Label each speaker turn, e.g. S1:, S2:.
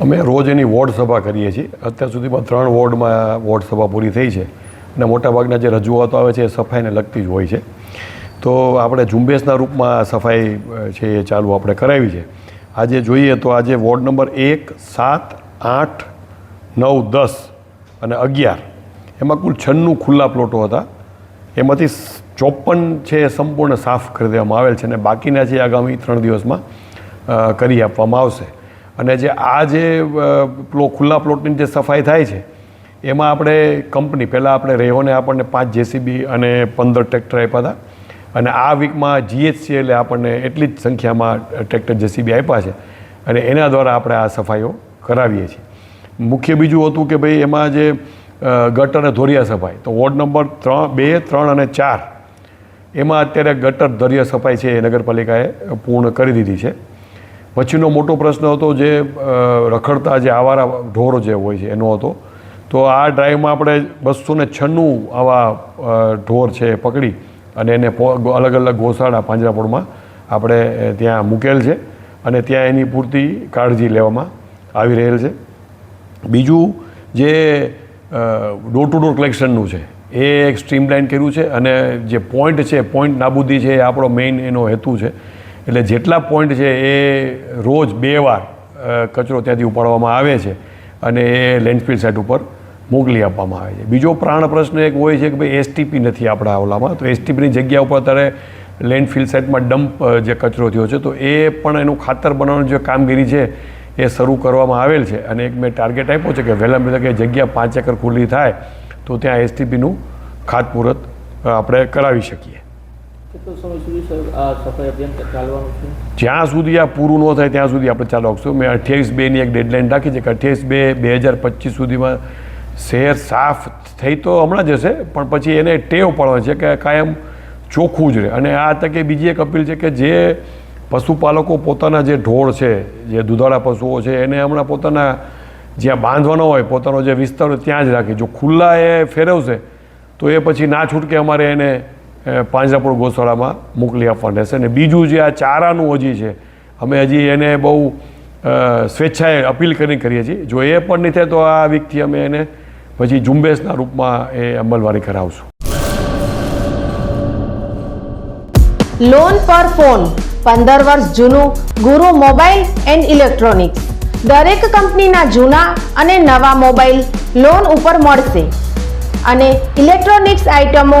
S1: અમે રોજ એની વોર્ડ સભા કરીએ છીએ. અત્યાર સુધીમાં ત્રણ વોર્ડમાં વોર્ડ સભા પૂરી થઈ છે. અને મોટાભાગના જે રજૂઆતો આવે છે એ સફાઈને લગતી જ હોય છે. તો આપણે ઝુંબેશના રૂપમાં સફાઈ છે એ ચાલુ આપણે કરાવી છે. આજે જોઈએ તો આજે વોર્ડ નંબર એક, સાત, આઠ, નવ, દસ અને અગિયાર. એમાં કુલ છન્નું ખુલ્લા પ્લોટો હતા. એમાંથી ચોપન છે એ સંપૂર્ણ સાફ કરી દેવામાં આવેલ છે અને બાકીના છે આગામી ત્રણ દિવસમાં કરી આપવામાં આવશે. અને જે આ જે પ્લો, ખુલ્લા પ્લોટની જે સફાઈ થાય છે, એમાં આપણે કંપની, પહેલાં આપણે રેહોને આપણને પાંચ જેસીબી અને પંદર ટ્રેક્ટર આપ્યા હતા. અને આ વીકમાં જીએચસીએલે આપણને એટલી જ સંખ્યામાં ટ્રેક્ટર જેસીબી આપ્યા છે. અને એના દ્વારા આપણે આ સફાઈઓ કરાવીએ છીએ. મુખ્ય બીજું હતું કે ભાઈ એમાં જે ગટર અને ધોરિયા સફાઈ. તો વોર્ડ નંબર ત્રણ, બે, ત્રણ અને ચાર, એમાં અત્યારે ગટર, ધોરિયા સફાઈ છે એ નગરપાલિકાએ પૂર્ણ કરી દીધી છે. પછીનો મોટો પ્રશ્ન હતો જે રખડતા જે આવારા ઢોરો જે હોય છે એનો હતો. તો આ ડ્રાઈવમાં આપણે બસો ને છન્નું આવા ઢોર છે પકડી અને એને અલગ અલગ ગોશાળા પાંજરાપોળમાં આપણે ત્યાં મૂકેલ છે અને ત્યાં એની પૂરતી કાળજી લેવામાં આવી રહેલ છે. બીજું જે ડોર ટુ ડોર કલેક્શનનું છે એ એક સ્ટ્રીમલાઇન કર્યું છે અને જે પોઈન્ટ છે, પોઈન્ટ નાબૂદી છે એ આપણો મેઇન એનો હેતુ છે. એટલે જેટલા પોઈન્ટ છે એ રોજ બે વાર કચરો ત્યાંથી ઉપાડવામાં આવે છે અને એ લેન્ડફિલ સાઇટ ઉપર મોકલી આપવામાં આવે છે. બીજો પ્રાણ પ્રશ્ન એક હોય છે કે ભાઈ એસટીપી નથી આપણા ઓલામાં, તો એસટીપીની જગ્યા ઉપર અત્યારે લેન્ડફિલ સાઇટમાં ડમ્પ જે કચરો થયો છે, તો એ પણ એનું ખાતર બનાવવાની જે કામગીરી છે એ શરૂ કરવામાં આવેલ છે. અને એક મેં ટાર્ગેટ આપ્યો છે કે વહેલામાં વહેલા કે જગ્યા પાંચ એકર ખુલ્લી થાય, તો ત્યાં એસટીપીનું ખાતમુહૂર્ત આપણે કરાવી શકીએ. જ્યાં સુધી આ પૂરું ન થાય ત્યાં સુધી આપણે ચાલુ રાખશું મેં અઠ્યાવીસ બેની એક ડેડલાઇન રાખી છે કે અઠ્યાવીસ બે બે હજાર પચીસ સુધીમાં શહેર સાફ થઈ તો હમણાં જ હશે, પણ પછી એને ટેવ પાડવાની છે કે કાયમ ચોખ્ખું જ રહે. અને આ તકે બીજી એક અપીલ છે કે જે પશુપાલકો પોતાના જે ઢોળ છે, જે દુધાળા પશુઓ છે, એને હમણાં પોતાના જ્યાં બાંધવાનો હોય, પોતાનો જે વિસ્તાર ત્યાં જ રાખે. જો ખુલ્લા એ ફેરવશે, તો એ પછી ના છૂટકે અમારે એને પાંજરાપોળ ગોશાળામાં મોકલી આપવાનું રહેશે અને બીજું જે આ ચારાનું હજી છે, અમે હજી એને બહુ સ્વેચ્છાએ અપીલ કરીને કરીએ છીએ. જો એ પણ નહીં થાય તો આ વીકથી અમે એને પછી ઝુંબેશના રૂપમાં એ અમલવારી કરાવશું.
S2: લોન પર ફોન પંદર વર્ષ જૂનું ગુરુ મોબાઈલ એન્ડ ઇલેક્ટ્રોનિક્સ. દરેક કંપનીના જૂના અને નવા મોબાઈલ લોન ઉપર મળશે. અને ઇલેક્ટ્રોનિક્સ આઇટમો